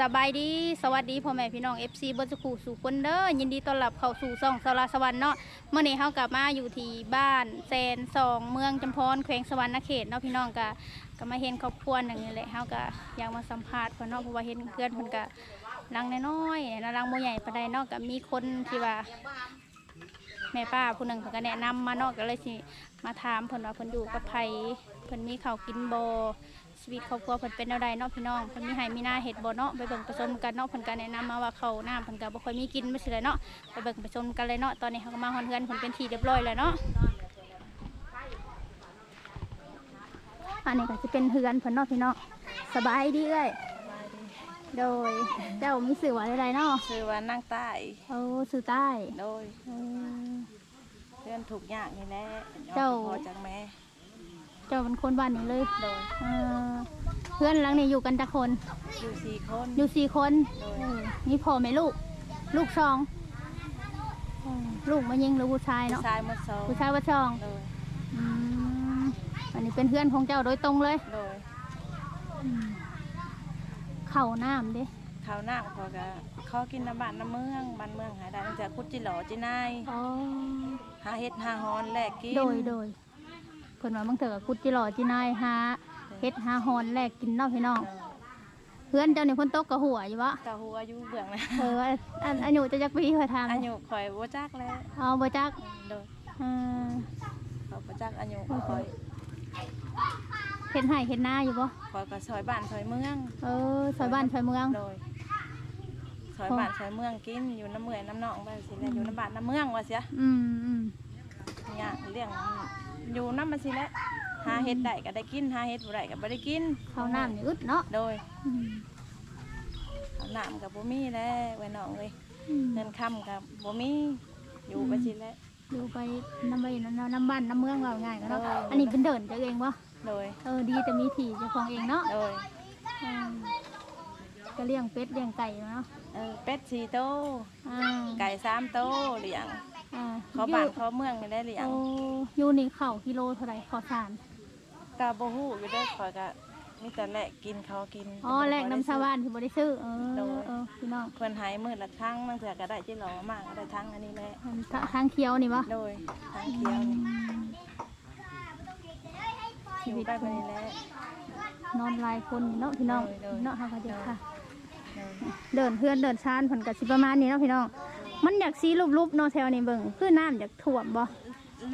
สบายดีสวัสดีพ่อแม่พี่น้อง FC เบนสกูสู่คนเด้อยินดีต้อนรับเข้าสู่ซ่องสาราสวรรค์เนาะเมื่อนี้เฮากลับมาอยู่ที่บ้านแซนสองเมืองจำพรแขวงสวรรณเขตเนาะพี่น้องก็ก็มาเห็นครอบครัวหนึ่งนี่แหละเฮาก็อยากมาสัมภาษณ์เพิ่นเนาะเพราะว่าเห็นเพื่อนเพิ่นก็ลังน้อยๆนะลังบ่ใหญ่ปานใดเนาะก็มีคนที่ว่าแม่ป้าผู้หนึ่งเพิ่นก็แนะนำมาเนาะก็เลยสิมาถามเพิ่นว่าเพิ่นอยู่กับไผเพิ่นมีข้าวกินบ่ ชีวิตครอบครัวเพิ่นเป็นแนวใดเนาะพี่น้องเพิ่นมีให้มีหน้าเฮ็ดบ่เนาะไปเบิ่งไปชมกันเนาะเพิ่นก็แนะนำมาว่าข้าวน้ำเพิ่นก็บ่ค่อยมีกินไม่ใช่เลยเนาะไปเบิ่งไปชมกันเลยเนาะตอนนี้เฮาก็มาฮอนเฮือนเพิ่นเป็นที่เรียบร้อยแล้วเนาะอันนี้ก็สิเป็นเฮือนเพิ่นเนาะพี่น้องสบายดีเอ้ยโดยเจ้ามีสื่อว่าอะไรเนาะชื่อว่านั่งใต้เอาสื่อใต้โดยเออ เพื่อนถูกยากนี่แหละเป็นยอดเจ้า พอจากแม่ เจ้าเป็นคนบ้านนี้เลยโดยเออเพื่อนหลังนี้อยู่กันจักคน อยู่สี่คนอยู่สี่คนโดยเออมีพ่อแม่ลูก ลูกสองเออลูกมายิงหรือผู้ชายผู้เนาะ ชายหมดสองผู้ชายว่าช่องโดยอืมอันนี้เป็นเพื่อนของเจ้าโดยตรงเลย โดยอืมเข่าน้ำเด้ข้าวหน้าพอก็ขอกินน้ำบ้านน้ำเมืองบ้านเมืองหาได้ตั้งแต่คุดจิหล่อจินายอ๋อหาเฮ็ดหาฮอนแลกกินโดยโดยเพิ่นว่าบางเถอะกุดจิหล่อจินายหาเฮ็ดหาฮอนแลกกินเนาะพี่น้องเออเพื่อนเจ้านี่เพิ่นตกกระหัวอยู่วะตาหัวอยู่เบื้องนะเอออันอายุจะจักปีคอยถามอายุข่อยบ่จักแล้วเอาบ่จักโดยเออเขาบ่จักอายุข่อยเห็นไห่เห็นหน้าอยู่ปะข่อยก็ซอยบ้านซอยเมือง เออซอยบ้านซอยเมืองโดยซอยบ้านซอยเมืองกินอยู่น้ำเมื่อยน้ำหนองไปสิแหละอยู่น้ำบ้านน้ำเมืองว่าเสียอืมอืมเนี่ยเลี้ยง อยู่น้ำมันสิแหละหาเห็ดได้ก็ได้กินหาเห็ดบ่ได้ก็บ่ได้กินข้าวน้ำนี่อึดเนาะโดยอืมข้าวน้ำกับบ่มีแล้วไว้น้องเอ้ยอืมเงินค่ำกับบ่มีอยู่ไปสิแหละอยู่ไปน้ำไปน้ำน้ำบ้านน้ำเมืองเราง่ายกันเนาะเอออั อันนี้เป็นเดินเจะเองปะโดยเออดีแต่มีถี่เจ้าของเองเนาะโดยอืมก็เลี้ยงเป็ดเลี้ยงไก่เนาะเออเป็ดสี่โตวอ่าไก่สามโตวเลี้ยง อ่าเขาบ้านเขาเมืองนี่ได้เลี้ยงโอ้อยู่นี่เข่ากิโลเท่าไหร่ขอสารก็บ่ฮู้อยู่ได้ข่อยก็มีแต่แลกกินเขากินอ๋อแลกน้ำชาวบ้านที่บริซื้อเออโดยเออพี่น้องเพิ่นใหายมื้อละครั้งบางเทื่อก็ได้จิหลอมากก็ได้ทั้งอันนี้แหละอันทางเคี้ยวนี่ปะโดยทางเขียวนี่ชีอยู่วิตได้คไปนนี่แหละนอนหลายคนเนาะพี่น้องโดยโดยเนาะค่ะเดียวค่ะโดยเดินเพื่อนเดินชานผลกับสิประมาณนี้เนาะพี่น้อง มันอยากซีรูปๆเนาะแถวนี้เบิ่งคือน้ำอยากท่วมบ่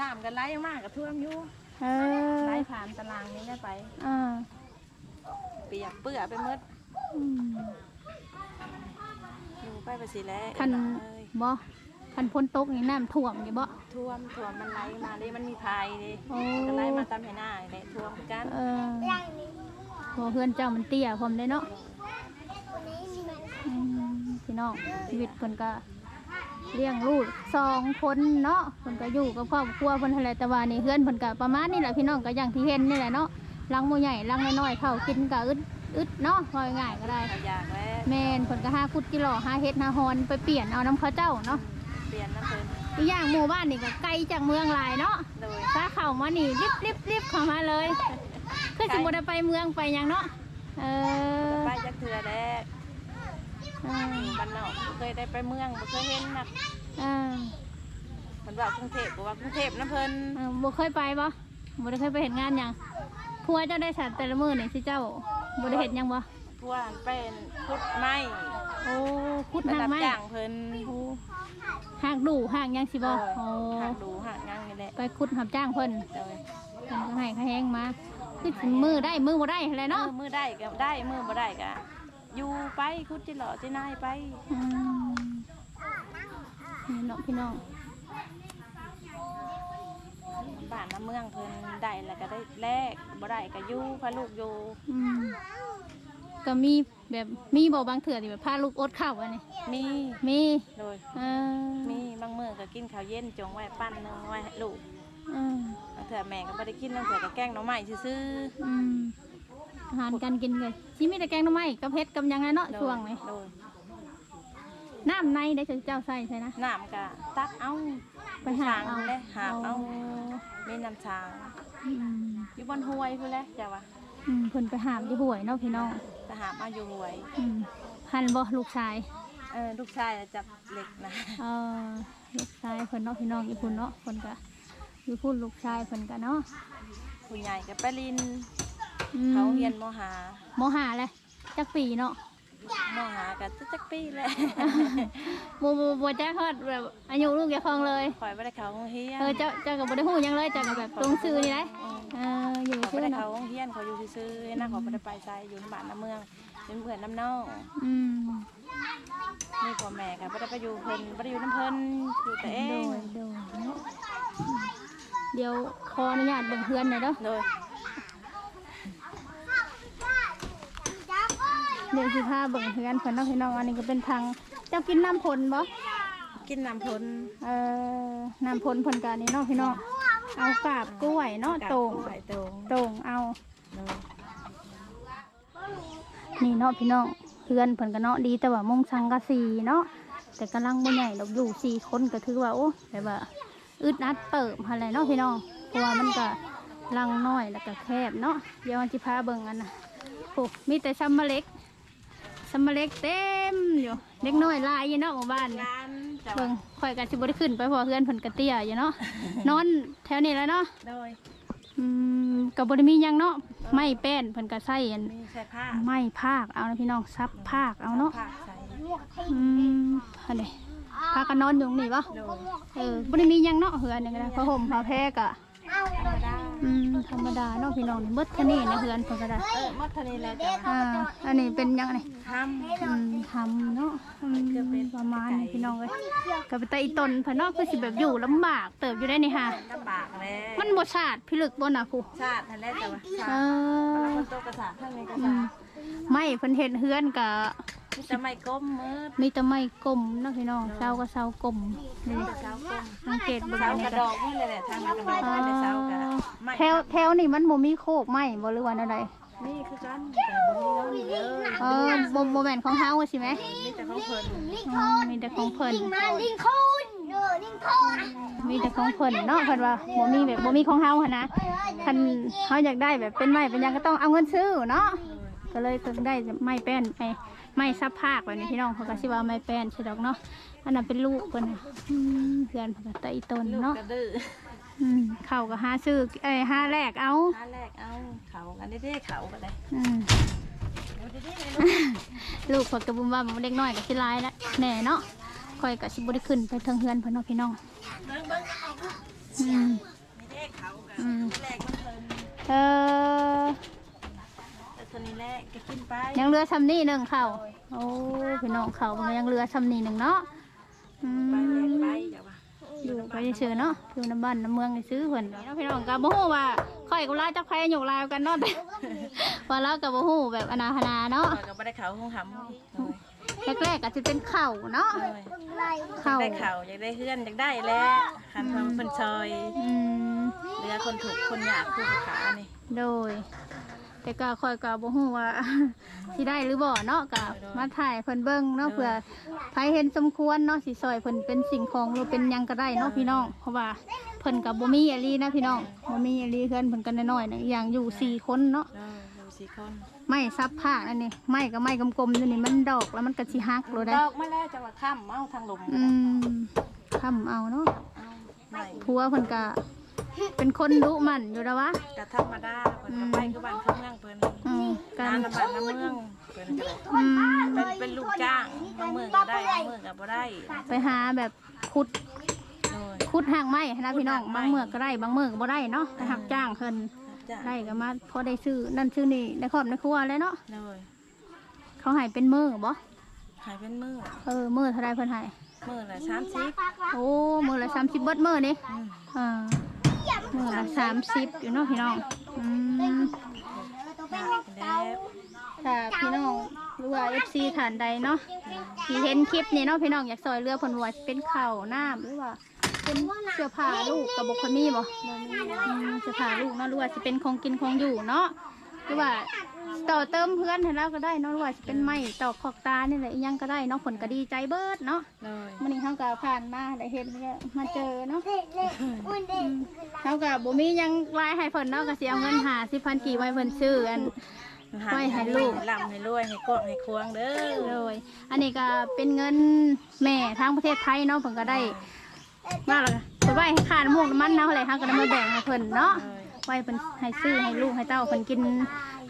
น้ำก็ไหลมากก็ท่วมอยู่เออไหลผ่านตารางนี้ได้ไปอ่าเปียกเปื้อไปหมดอืมอยู่ไปไปสิแล้วคันเอ้ยบ่คันพ้นตกนี่น้ำท่วมอยู่บ่ท่วมท่วมมันไหลมาดิมันมีพายดิโอ้ก็ไหลมาตามให้หน้าเลยท่วมคือกันเออพอเพื่อนเจ้ามันเตี้ยพร้อมได้เนาะอืมพี่น้องชีวิตเพิ่นก็ เลี้ยงลูกสองคนเนาะเพิ่นก็อยู่กับครอบครัวเพิ่นหั่นแหละแต่ว่านี่เพื่อนเพิ่นก็ประมาณนี้แหละพี่น้องก็อย่างที่เห็นนี่แหละเนาะลังโมใหญ่ลังน้อยๆเข้ากินก็อึดอึดเนาะว่าง่ายๆก็ได้เขาอยากแล้วแม่นผลก็หาคุดกิโลหาเฮ็ดหาฮอนไปเปลี่ยนเอาน้ำข้าวเจ้าเนาะเปลี่ยนน้ำเพิ่นอีกอย่างหมู่บ้านนี่ก็ไกลจากเมืองหลายเนาะโดยถ้าเข้ามานี่รีบรีบรีบเข้ามาเลยคือสมมติไปเมืองไปหยังเนาะเออไปจักเทื่อแรกเออบ้านนอกบ่เคยได้ไปเมืองบ่เคยเห็นนักเออเพิ่นว่ากรุงเทพบ่ว่ากรุงเทพนะเพิ่นเออบ่เคยไปบ่บ่ได้เคยไปเห็นงานหยังพัวเจ้าได้สัตว์แต่ละมื้อนี่สิเจ้าบ่ได้เห็นหยังบ่พวกนั้นเป็นพุดไม้โอ้คุดไปหางรับไม้จ้างเพิ่นโอ้หากดูหากหยังสิบ่เอโอ้อหักดูหักยังนี่แหละไปคุดหับจ้างเพิ่นโดยเพิ่นก็ให้ค่าแห้งมาคือสิมือได้มือบ่ได้อะไรเนาะเนาะมือได้ก็ได้มือบ่ได้ก็ อยู่ไปคุดจิหล่อจินายไปอืมนี่เนาะพี่น้อง บ้านน้ำเมืองเพิ่นได้แล้วก็ได้แลกบ่ได้ก็อยู่พาลูกอยู่อืมก็มีแบบมีบ่บางเถื่อที่แบบพาลูกอดข้าวอันนี้มีมีโดยเออมีบางมื้อก็กินข้าวเย็นจงไว้ปั้นหนึงไว้ให้ลูกเออบางเทื่อแม่ก็บ่ได้กินบางเทื่อก็แกล้งหน่อไม้ซื่ออืม อาหารการกินเลยชิมีแต่แกงหน้ำไม้กับเผ็ดกับหยังไงเนาะๆช่วงนี้โดยน้ำในได้เจ้าใส่ใช่นะ น้ำก็ตักเอาไปหาเอาช้งเลยหาบเอาโมีน้ำช้างอืมอยู่บนห้วยพุ่นแหละจ้ะวะอืมเพิ่นไปหามที่ห่วยเนาะพี่น้องไปหาบเอาอยู่ห้วย อืมหันบ่ลูกชายเออลูกชายน่ะจับเหล็กนะเออลูกชายเพิ่นเนาะพี่น้องอีพุ่นเนาะเพิ่นก็อยู่พุ่นลูกชายเพิ่นก็เนาะผู้ใหญ่กับไปลิน อืมเขาเรียนมหาโมหาเลยจักปีเนาะมหากันจักปีแหละบ่บ่บ่จักฮอดแบบอายุลูกอย่าคองเลยข่อยบ่ได้เข้าโรงเรียนเออเจ้าเจ้าก็บ่ได้ฮู้หยังเลยเจ้าก็แบบตรงซื่อนี่แหละเอออยู่เขาซื่บ่อได้เนาะเข้าโรงเรียนเขาอยู่ซื่อๆนะเขาบ่ได้ไปไสอยู่ในบ้านในเมืองเป็นเพื่อนน้ำน้องอืมนี่พ่อแม่ก็บ่ได้ไปอยู่เพิ่นบ่ได้อยู่น้ำเพิ่นอยู่แต่เอโดงยโดยเนาะเดี๋ยวขออนุญาตเบิ่งเพื่อนหน่อยเด้อ โดย เดี๋ยวสิพาเบิ่งเพื่อนเพิ่นเนาะพี่น้องอันนี้ก็เป็นทางเจ้ากินน้ำพลบ่กินน้ำพลเอ่อน้ำพลเพิ่นก็อันนี้เนาะพี่น้องเอากาบกล้วยเนาะโต่งไข่โตงโต่งเอาโดยนี่เนาะพี่น้องเพื่อนเพิ่นก็เนาะดีแต่ว่ามงสังกะสีเนาะแต่กำลังบ่ใหญ่ดอกอยู่สี่คนก็ถือว่าโอ้แบบว่าอึดอัดเติมอะไรเนาะพี่น้องเพราะว่ามันก็ลังน้อยแล้วก็แคบเนาะเดี๋ยวจิพาเบิ่งอันน่ะโอ้มีแต่ซัมมาเล็ก ซัมมาเล็กเต็มอยู่เล็กน้อยหลายอยู่เนาะหมู่บ้านนี่ ร้านจะเบิ่งข่อยก็สิบ่ได้ขึ้นไปเพราะว่าเพื่อนเพิ่นก็เตี้ยอยู่เนาะ นอนแถวนี้แหล้วเนาะโดยอืมก็บ่ได้มีหยังเนาะไม้แป้นเพิ่นก็ใส่อันมีใส่ผ้าไม้ภาคเอานะพี่น้องซับภาคเอาเนาะผ้าใส่อืมอันนี้พากันนอนอยู่ตรงนี่ปะโดยเออบ่ได้มีหยังเนาะเฮือนนี่ก็ได้ผ้าห่มผ้าแพรกะธรรมดา อืมธรรมดาเนาะพี่น้องนี่เบิดแค่นี้ในเฮือนเพิ่นก็ได้เออหมดเท่านี้แล้วจ้ะอ่าอันนี้เป็นหยังไงทำอืมทำเนาะอืมประมาณนี้พี่น้องเอ้ยก็ไปแต่อีตนเพิ่นเนาะคือสิแบบอยู่ลำบากเติบอยู่ได้นี่ค่ะลำบากแล้วมันบ่ชาติพิลึกบ่น่ะผู้ชาติทันแรกแต่ว่าชาเอติอคนโตกระสาข้างในกระอืสามไม่เพิ่นเฮ็ดเฮือนก็ มีแต่ไม่ก้มมืดมีแต่ไม้กลมเนาะพี่น้องเสาก็เสากลมนี่เสาก้มสังเกตเบิ่งเสาอันกนี้ระก็ดอกนี่เลยแหละทางกระดอกนี่เลยเสากระไม่แถวแถวนี่มันบ่มีโคกไม้บ่หรือว่าอะไรนี่คือกันแต่บ่มีเงินเยอะเออบ่บ่แม่นของเฮาใช่ไหมมีแต่ของเพิ่นอ๋อมีแต่ของเพิ่น มาลิงคุณเออลิงคุณมีแต่ของเพิ่นเนาะเพิ่นว่าบ่มีแบบบ่มีของเฮาหั่นนะคันเฮาอยากได้แบบเป็นไม้เป็นหยังก็ต้องเอาเงินซื้อเนาะ ก็เลยต้องได้ไม้แป้นไอ้ไม้ซับภาคแบบนี้พี่น้องเขาก็สิว่าไม้แป้นใช่ดอกเนาะอันนั้นเป็นลูกเพิ่นน่ะอืมเพื่อนเพิ่นก็ตะอีตนลูกเนาะกระดื้ออืมเขาก็หาซื้อเอ้ยหาแลกเอาหาแรกเอาเขากันได้ๆเขาก็ได้อืมเอาดีๆเลยลูกข่อยกระบุมว่ามันเด็กน้อยกับสิหลายแล้วแหน่เนาะข่อยกับสิบุได้ขึ้นไปเทิงเฮือนเพิ่นเนาะพี่น้อง เบิ่งเบิ่งอืม นี่เด้เขากัน อืม แรกมันเพิ่น เออ แต่ตัวนี้แร กก็กินไปยังเหลือซ้ำนี่หนึ่งเข่าโอ้พี่น้องเข่ามันยังเหลือซ้ำนี่หนึ่งเนาะอืไปแรกมไปอย่าว่าอยู่ไปซื้อๆเนาะอยู่น้ำบ้านน้ำเมืองไปซื้อเพิ่นเนาะพี่น้องกับบ่ฮู้ว่าข่อยกับลายจับใครอยู่ลายกันเนาะแต่ว่าเรากับบ่ฮู้แบบอนาคนาเนาะข้อยก็บ่ได้เขาห้องหำเลยแรกๆก็จะเป็นเข่าเนาะเลยเข่าได้เขาอยากได้เพื่อนอยากได้แล้วคันเพิ่นเพิ่นซอยอืมเหลือคนถูกคนอยากคู่ขานี่โดย แต่ก็คอยกับบ่ฮู้ว่า สิได้หรือบ่เนาะก็มาถ่ายเพิ่นเบิ่งเนาะเผื่อใครเห็นสมควรเนาะสิซอยเพิ่นเป็นสิ่งของหรือเป็นหยังก็ได้เนาะพี่น้องเพราะว่าเพิ่นก็บ่มีอหลีนะพี่น้องบ่มีอหลีเพิ่นเพิ่นก็น้อยๆนะอีกอย่างอยู่สี่คนเนาะเอออยู่สี่คนไม้ซับผ้าอันนี้ไม้ก็ไม้กลมๆอยู่นี่มันดอกแล้วมันก็สิหักโลดได้ ดอกไม่แล้วจังหวะค่ำเอาทางลมอืมทำเอาเนาะเอาไม่ผัวเพิ่นก็ เป็นคนดุมันอยู่แล้ววะกะธรรมดาเพิ่นก็ไปคือบ้านเขาเมืองเพิ่นอืมกังานนละบ้านละเมืองเพิ่นก็ได้อืมเป็นเป็นลูกจ้างบางเมืองก็ได้บางเมืองก็บ่ได้ไปหาแบบขุดโดยขุดหางไม้นะพี่น้องขุดหางไม้บางเมือก็ได้บางเมือก็บ่ได้เนาะไปหักจ้างเพิ่นจ้างได้ก็มาพอได้ซื้อนั่นซื้อนี่ในครอบในครัวเลยเนาะโดยเขาให้เป็นมือบ่หายเป็นมือเออมือเท่าไรเพิ่นให้มือละ30โอ้มือละ30เบิดมือนี่อืมอ่า มือละ30อยู่เนาะพี่น้องอืมแล้วถ้าพี่น้องหรือว่า FC ฐานใดเนาะที่เห็นคลิปนี้เนาะพี่น้องอยากซอยเรือเพิ่นว่าเป็นข้าวน้ำหรือว่าเป็นเสื้อผ้าลูกกับบ่ค่อยมีบ่อืมเสื้อผ้าลูกเนาะหรือว่าสิเป็นของกินของอยู่เนาะหรือว่า ต่อเติมเพื่อนให้เราก็ได้เนาะหรือว่าสิเป็นไม้ตอกขอกตานี่แหละอีหยังก็ได้เนาะผลก็ดีใจเบิดเนาะโดยมื้อนี้เฮาก็ผ่านมาได้เห็นก็มาเจอเนาะเด็กเด็กอุ่นเด็กเฮาก็บ่มีหยังรายให้เพิ่นเนาะก็สิเอาเงิน50,000กี่ไว้เพิ่นซื้ออัน ไว้ให้ลูกร่ำให้รวยให้กว้างให้ควงเด้อเลยอันนี้ก็เป็นเงินแม่ทางประเทศไทยเนาะเพิ่นก็ได้มาแล้วก็เพิ่นไว้ให้ค่าน้ำมูกน้ำมันเนาะอะไรเฮาก็ได้มาแบ่งให้เพิ่นเนาะ ไว้เพิ่นให้ซื้อให้ลูกให้เต้าเพิ่นกิน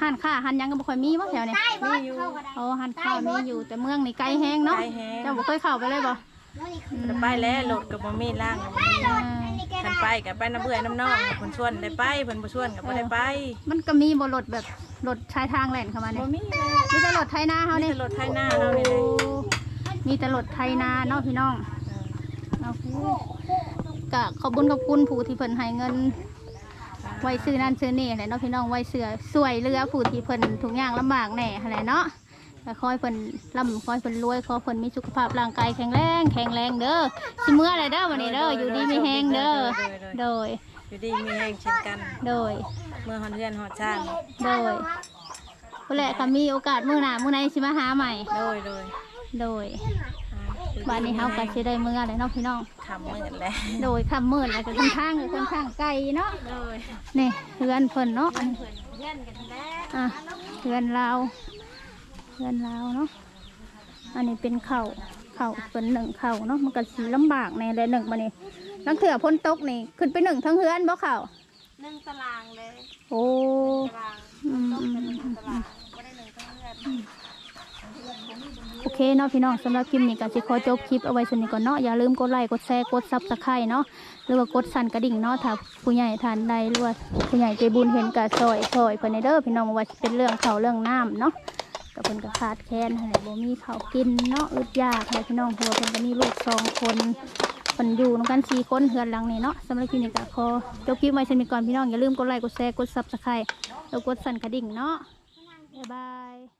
ห้านค้าห้านหยังก็บ่ค่อยมีบ่แถวนี้มีอยู่โอ้ห้านค้ามีอยู่แต่เมืองนี่ไกลแฮงเนาะไกลแฮง เจ้าบ่เคยเข้าไปเลยบ่อืมจะไปแล้วรถก็บ่มีร่างก็บ่มีอ่าคันไปก็ไปน้ำเบื่อยน้ำนองเพิ่นชวนได้ไปเพิ่นบ่ชวนก็บ่ได้ไปมันก็มีบ่รถแบบรถชายทางแล่นเข้ามาบ่เนี่ยมีเลย มีแต่รถไทยนาเฮามีนี่แต่รถไถนาเฮานี่เลยมีแต่รถไทยนาเนาะพี่น้องเอาก็ขอบคุญขอบคุณผู้ที่เพิ่นให้เงิน ไว้ซื้อนั่นซื้อนี่แหละเนาะพี่น้องไว้เสือสวยเรือผู้ที่เพิ่นทุกอย่างลำบากแน่แหละเนาะแต่คอยเพิ่นร่ำคอยเพิ่นรวยขอเพิ่นมีสุขภาพร่างกายแข็งแรงแข็งแรงเด้อสิเมื่อไรเด้อวันนี้เด้ออยู่ดีมีแฮงเด้อโดย อยู่ดีมีแฮงเช่นกัน โดย เมื่อฮอนเรือนฮอดช่างโดยผู้แหละค่ะมีโอกาสมื้อหน้ามื้อไหนสิมาหาใหม่ โดยโดยโดยอ่า บ้านนี้เฮาก็สิได้มื้อเลยเนาะพี่น้องคำมืดแล้วโดยคำมืดแล้วก็ค่อนข้างก็ค่อนข้างไกลเนาะโดยนี่เพื่อนเพิ่นเนาะอันอะเพื่อนเราเพื่อนเราเนาะอันนี้เป็นเข่าเข่าเป็นหนึ่งเข่าเนาะมันก็สีลำบากในเลยหนึ่งมานี่ลังเถื่อพ้นตกนี่ขึ้นไปหนึ่งทั้งเฮือนบ่เข่าหนึ่งตารางเลยโอ้ตารางอืมต้องเป็นหนึ่งตารางบ่ได้หนึ่งทั้งเรือน โอเคเนาะพี่น้องสำหรับคลิปนี้ก็สิขอจบคลิปเอาไว้สนิทก่อนเนาะอย่าลืมกดไลค์กดแชร์กดซับสไครต์เนาะหรือว่ากดสั่นกระดิ่งเนาะถ้าผู้ใหญ่ทานใดหรือว่าผู้ใหญ่ใจบุญเห็นกะซอยซอยเพิ่นในเด้อพี่น้องว่าเป็นเรื่องเขาวเรื่องน้ำเนาะกับเพิ่นก็ขาดแคลนหั่นแหละบ่มีข้าวกินเนาะอึดยากให้พี่น้องเพราะว่าเพิ่นก็มีลูกสองคนเพิ่นอยู่นำกันสี่คนเฮือนหลังนี้เนาะสำหรับคลิปนี้ก็ขอจบคลิปไว้เช่นนี้ก่อนพี่น้องอย่าลืมกดไลค์กดแชร์กด Subscribe แล้วกดสั่นกระดิ่งเนาะบ๊ายบาย